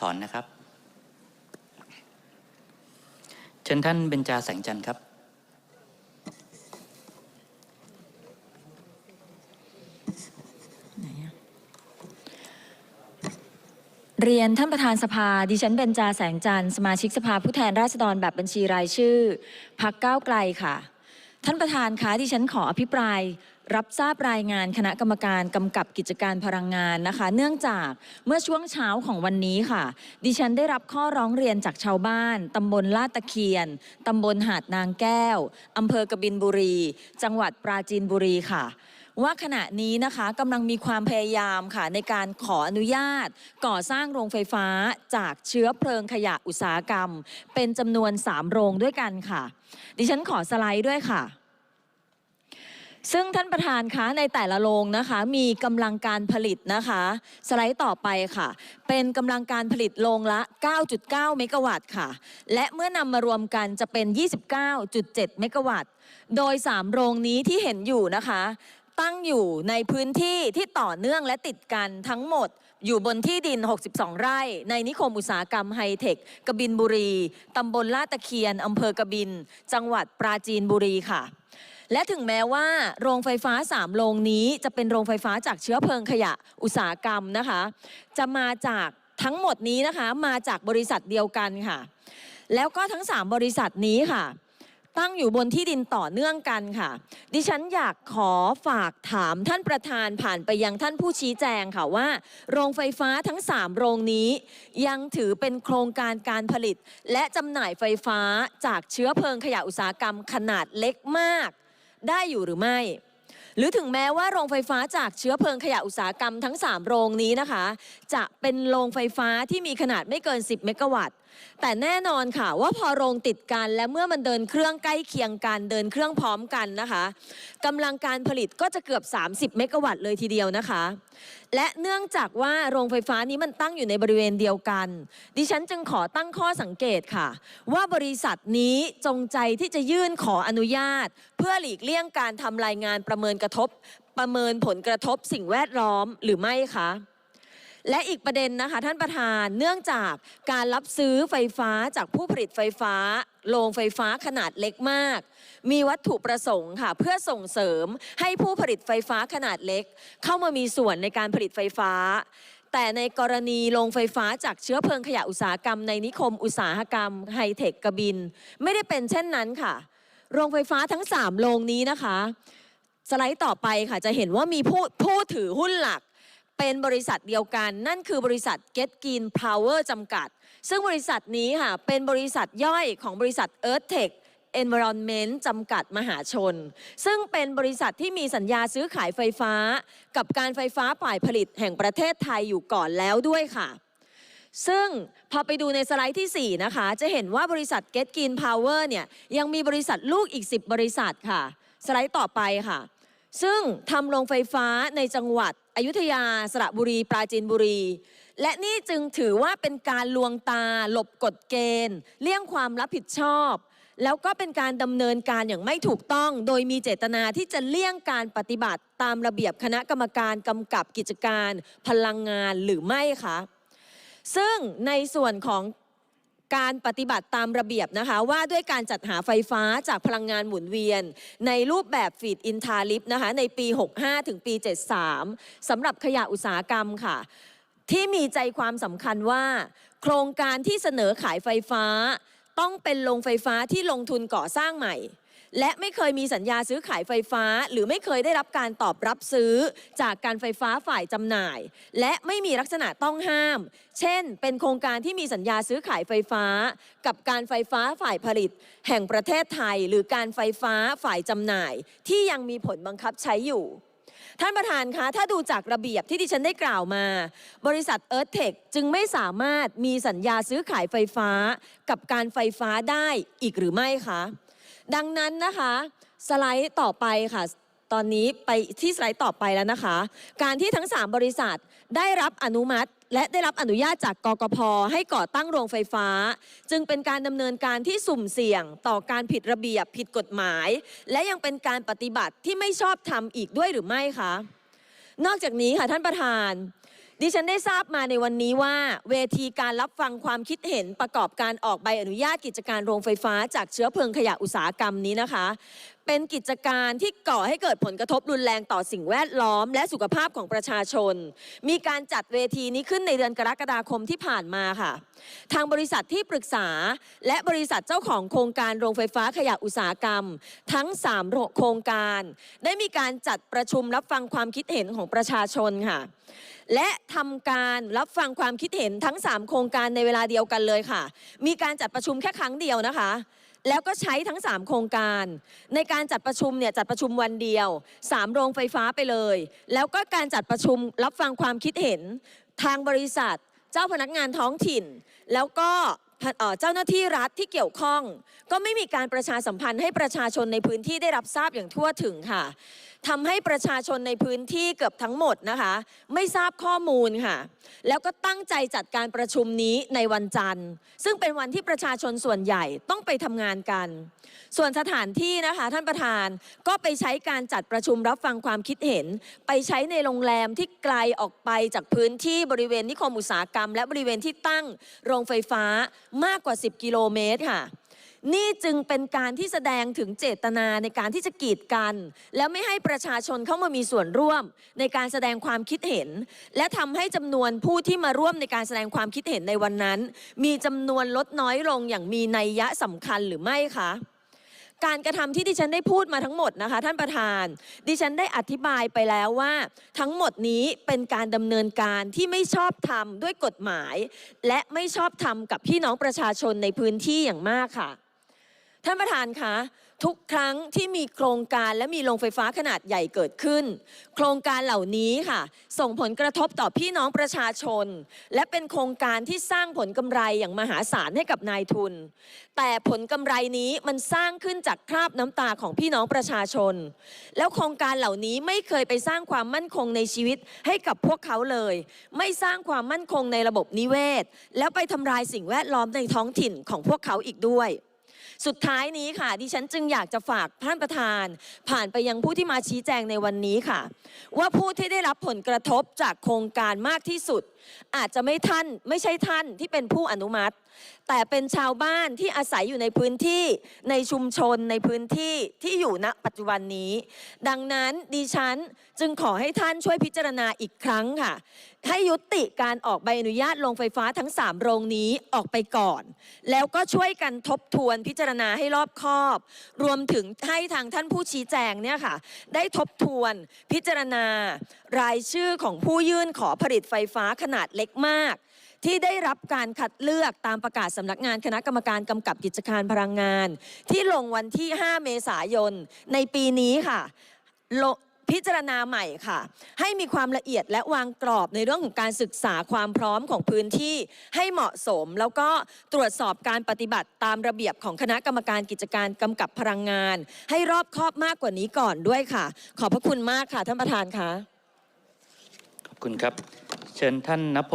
ถอนนะครับ เชิญท่านเบญจาแสงจันทร์ครับเรียนท่านประธานสภา ดิฉันเบญจาแสงจันทร์สมาชิกสภาผู้แทนราษฎรแบบบัญชีรายชื่อ พักก้าวไกลค่ะ ท่านประธานคะที่ฉันขออภิปรายรับทราบรายงานคณะกรรมการกำกับกิจการพลังงานนะคะ เนื่องจากเมื่อช่วงเช้าของวันนี้ค่ะ ดิฉันได้รับข้อร้องเรียนจากชาวบ้านตำบลลาดตะเคียนตำบลหาดนางแก้วอำเภอกบินบุรี จังหวัดปราจีนบุรีค่ะ ว่าขณะนี้นะคะกำลังมีความพยายามค่ะในการขออนุญาต ก่อสร้างโรงไฟฟ้าจากเชื้อเพลิงขยะอุตสาหกรรม เป็นจำนวน 3 โรงด้วยกันค่ะ ดิฉันขอสไลด์ด้วยค่ะซึ่งท่านประธานคะในแต่ละโรงนะคะ มีกำลังการผลิตนะคะ สไลด์ต่อไปค่ะ เป็นกำลังการผลิตโรงละ 9.9 เมกะวัตต์ค่ะ และเมื่อนำมารวมกันจะเป็น 29.7 เมกะวัตต์ โดย 3 โรงนี้ที่เห็นอยู่นะคะ ตั้งอยู่ในพื้นที่ที่ต่อเนื่องและติดกันทั้งหมด อยู่บนที่ดิน 62 ไร่ ในนิคมอุตสาหกรรมไฮเทคกบินบุรี ตำบลลาดตะเคียน อำเภอกบิน จังหวัดปราจีนบุรีค่ะ และถึงแม้ว่าโรงไฟฟ้า3โรงนี้จะเป็นโรงไฟฟ้าจากเชื้อเพลิงขยะอุตสาหกรรมนะคะ จะมาจากทั้งหมดนี้นะคะ มาจากบริษัทเดียวกันค่ะ แล้วก็ทั้ง 3 บริษัทนี้ค่ะ ตั้งอยู่บนที่ดินต่อเนื่องกันค่ะ ดิฉันอยากขอฝากถามท่านประธานผ่านไปยังท่านผู้ชี้แจงค่ะว่า โรงไฟฟ้าทั้ง 3 โรงนี้ ยังถือเป็นโครงการการผลิต และจำหน่ายไฟฟ้าจากเชื้อเพลิงขยะอุตสาหกรรมขนาดเล็กมาก ได้อยู่หรือไม่หรือถึงแม้ว่าโรงไฟฟ้าจากเชื้อเพลิงขยะอุตสาหกรรมทั้ง 3 โรงนี้นะคะ จะเป็นโรงไฟฟ้าที่มีขนาดไม่เกิน 10 เมกะวัตต์ แต่แน่นอนค่ะว่าพอโรงติดกันและเมื่อมันเดินเครื่องใกล้เคียงกันเดินเครื่องพร้อมกันนะคะกำลังการผลิตก็จะเกือบ 30 เมกะวัตต์เลยทีเดียวนะคะ และเนื่องจากว่าโรงไฟฟ้านี้มันตั้งอยู่ในบริเวณเดียวกัน ดิฉันจึงขอตั้งข้อสังเกตค่ะ ว่าบริษัทนี้จงใจที่จะยื่นขออนุญาต เพื่อหลีกเลี่ยงการทำรายงานประเมินกระทบ ประเมินผลกระทบสิ่งแวดล้อมหรือไม่คะ และอีกประเด็นนะคะท่านประธานเนื่องจากการรับซื้อไฟฟ้าจากผู้ผลิตไฟฟ้าโรงไฟฟ้าขนาดเล็กมาก มีวัตถุประสงค์ค่ะ เพื่อส่งเสริมให้ผู้ผลิตไฟฟ้าขนาดเล็ก เข้ามามีส่วนในการผลิตไฟฟ้า แต่ในกรณีโรงไฟฟ้าจากเชื้อเพลิงขยะอุตสาหกรรมในนิคมอุตสาหกรรมไฮเทคกระบิน ไม่ได้เป็นเช่นนั้นค่ะ โรงไฟฟ้าทั้ง 3 โรงนี้นะคะ สไลด์ต่อไปค่ะจะเห็นว่ามีผู้ผู้ถือหุ้นหลัก เป็นบริษัทเดียวกัน นั่นคือบริษัท Get Green Power จำกัด ซึ่งบริษัทนี้ค่ะเป็นบริษัทย่อยของบริษัท Earth Tech Environment จำกัดมหาชน ซึ่งเป็นบริษัทที่มีสัญญาซื้อขายไฟฟ้า กับการไฟฟ้าฝ่ายผลิตแห่งประเทศไทยอยู่ก่อนแล้วด้วยค่ะ ซึ่งพอไปดูในสไลด์ที่ 4 นะคะ จะเห็นว่าบริษัท Get Green Power เนี่ยยังมีบริษัทลูกอีก 10 บริษัทค่ะ สไลด์ต่อไปค่ะ ซึ่งทำโรงไฟฟ้าในจังหวัด อยุธยา สระบุรี ปราจีนบุรี และนี่จึงถือว่าเป็นการลวงตา หลบกฎเกณฑ์ เลี่ยงความรับผิดชอบ แล้วก็เป็นการดำเนินการอย่างไม่ถูกต้อง โดยมีเจตนาที่จะเลี่ยงการปฏิบัติตามระเบียบคณะกรรมการกำกับกิจการพลังงานหรือไม่คะซึ่งในส่วนของ การปฏิบัติตามระเบียบนะคะว่าด้วยการจัดหาไฟฟ้าจากพลังงานหมุนเวียน ในรูปแบบฟีดอินทาลิฟนะคะในปี 65 ถึงปี 73สำหรับขยะอุตสาหกรรมค่ะ ที่มีใจความสำคัญว่า โครงการที่เสนอขายไฟฟ้า ต้องเป็นโรงไฟฟ้าที่ลงทุนก่อสร้างใหม่ และไม่เคยมีสัญญาซื้อขายไฟฟ้า หรือไม่เคยได้รับการตอบรับซื้อจากการไฟฟ้าฝ่ายจำหน่าย และไม่มีลักษณะต้องห้าม เช่น เป็นโครงการที่มีสัญญาซื้อขายไฟฟ้า กับการไฟฟ้าฝ่ายผลิต แห่งประเทศไทย หรือการไฟฟ้าฝ่ายจำหน่าย ที่ยังมีผลบังคับใช้อยู่ท่านประธานคะ ถ้าดูจากระเบียบที่ดิฉันได้กล่าวมา บริษัท Earth Tech จึงไม่สามารถมีสัญญาซื้อขายไฟฟ้า กับการไฟฟ้าได้อีกหรือไม่คะ ดังนั้นนะคะสไลด์ต่อไปค่ะ ตอนนี้ไปที่สไลด์ต่อไปแล้วนะคะ การที่ทั้ง 3 บริษัทได้รับอนุมัติ และได้รับอนุญาตจากกกพให้ก่อตั้งโรงไฟฟ้า จึงเป็นการดำเนินการที่สุ่มเสี่ยง ต่อการผิดระเบียบผิดกฎหมาย และยังเป็นการปฏิบัติที่ไม่ชอบธรรมอีกด้วยหรือไม่คะนอกจากนี้ค่ะท่านประธาน ดิฉันได้ทราบมาในวันนี้ว่า เวทีการรับฟังความคิดเห็นประกอบการออกใบอนุญาตกิจการโรงไฟฟ้า จากเชื้อเพลิงขยะอุตสาหกรรมนี้นะคะ เป็นกิจการที่ก่อให้เกิดผลกระทบรุนแรงต่อสิ่งแวดล้อม และสุขภาพของประชาชน มีการจัดเวทีนี้ขึ้นในเดือนกรกฎาคมที่ผ่านมาค่ะ ทางบริษัทที่ปรึกษา และบริษัทเจ้าของโครงการโรงไฟฟ้าขยะอุตสาหกรรม ทั้ง 3 โครงการ ได้มีการจัดประชุมรับฟังความคิดเห็นของประชาชนค่ะ และทำการรับฟังความคิดเห็นทั้ง 3 โครงการในเวลาเดียวกันเลยค่ะ มีการจัดประชุมแค่ครั้งเดียวนะคะ แล้วก็ใช้ทั้ง 3 โครงการ ในการจัดประชุมเนี่ยจัดประชุมวันเดียว 3 โรงไฟฟ้าไปเลย แล้วก็การจัดประชุมรับฟังความคิดเห็น ทางบริษัท เจ้าพนักงานท้องถิ่น แล้วก็ เจ้าหน้าที่รัฐที่เกี่ยวข้อง ก็ไม่มีการประชาสัมพันธ์ให้ประชาชนในพื้นที่ได้รับทราบอย่างทั่วถึงค่ะทำให้ประชาชนในพื้นที่เกือบทั้งหมดนะคะ ไม่ทราบข้อมูลค่ะ แล้วก็ตั้งใจจัดการประชุมนี้ในวันจันทร์ ซึ่งเป็นวันที่ประชาชนส่วนใหญ่ต้องไปทำงานกัน ส่วนสถานที่นะคะท่านประธานก็ไปใช้การจัดประชุมรับฟังความคิดเห็น ไปใช้ในโรงแรมที่ไกลออกไปจากพื้นที่บริเวณนิคมอุตสาหกรรม และบริเวณที่ตั้งโรงไฟฟ้ามากกว่า 10 กิโลเมตรค่ะ นี่จึงเป็นการที่แสดงถึงเจตนาในการที่จะกีดกัน แล้วไม่ให้ประชาชนเข้ามามีส่วนร่วม ในการแสดงความคิดเห็น และทำให้จำนวนผู้ที่มาร่วมในการแสดงความคิดเห็นในวันนั้น มีจำนวนลดน้อยลงอย่างมีนัยยะสำคัญหรือไม่คะ การกระทำที่ดิฉันได้พูดมาทั้งหมดนะคะ ท่านประธาน ดิฉันได้อธิบายไปแล้วว่า ทั้งหมดนี้เป็นการดำเนินการที่ไม่ชอบทำด้วยกฎหมาย และไม่ชอบทำกับพี่น้องประชาชนในพื้นที่อย่างมากค่ะ ท่านประธานคะ ทุกครั้งที่มีโครงการและมีโรงไฟฟ้าขนาดใหญ่เกิดขึ้น โครงการเหล่านี้ค่ะ ส่งผลกระทบต่อพี่น้องประชาชน และเป็นโครงการที่สร้างผลกำไรอย่างมหาศาลให้กับนายทุน แต่ผลกำไรนี้มันสร้างขึ้นจากคราบน้ำตาของพี่น้องประชาชน แล้วโครงการเหล่านี้ไม่เคยไปสร้างความมั่นคงในชีวิตให้กับพวกเขาเลย ไม่สร้างความมั่นคงในระบบนิเวศ แล้วไปทำลายสิ่งแวดล้อมในท้องถิ่นของพวกเขาอีกด้วย สุดท้ายนี้ค่ะดิฉันจึงอยากจะฝากท่านประธาน ผ่านไปยังผู้ที่มาชี้แจงในวันนี้ค่ะ ว่าผู้ที่ได้รับผลกระทบจากโครงการมากที่สุด อาจจะไม่ท่านไม่ใช่ท่านที่เป็นผู้อนุมัติ แต่เป็นชาวบ้านที่อาศัยอยู่ในพื้นที่ในชุมชนในพื้นที่ที่อยู่ณปัจจุบันนี้ ดังนั้นดิฉันจึงขอให้ท่านช่วยพิจารณาอีกครั้งค่ะ ให้ยุติการออกใบอนุญาตโรงไฟฟ้าทั้ง 3 โรงนี้ออกไปก่อน แล้วก็ช่วยกันทบทวนพิจารารณาให้รอบคอบ รวมถึงให้ทางท่านผู้ชี้แจงเนี่ยค่ะ ได้ทบทวนพิจารณารายชื่อของผู้ยื่นขอผลิตไฟฟ้าขนาดเล็กมาก ที่ได้รับการคัดเลือกตามประกาศสำนักงานคณะกรรมการกำกับกิจการพลังงาน ที่ลงวันที่ 5 เมษายนในปีนี้ค่ะ พิจารณาใหม่ค่ะ ให้มีความละเอียดและวางกรอบในเรื่องของการศึกษาความพร้อมของพื้นที่ให้เหมาะสม แล้วก็ตรวจสอบการปฏิบัติตามระเบียบของคณะกรรมการกิจการกำกับพลังงาน ให้รอบคอบมากกว่านี้ก่อนด้วยค่ะ ขอบพระคุณมากค่ะท่านประธานค่ะขอบคุณครับ เชิญท่านนพ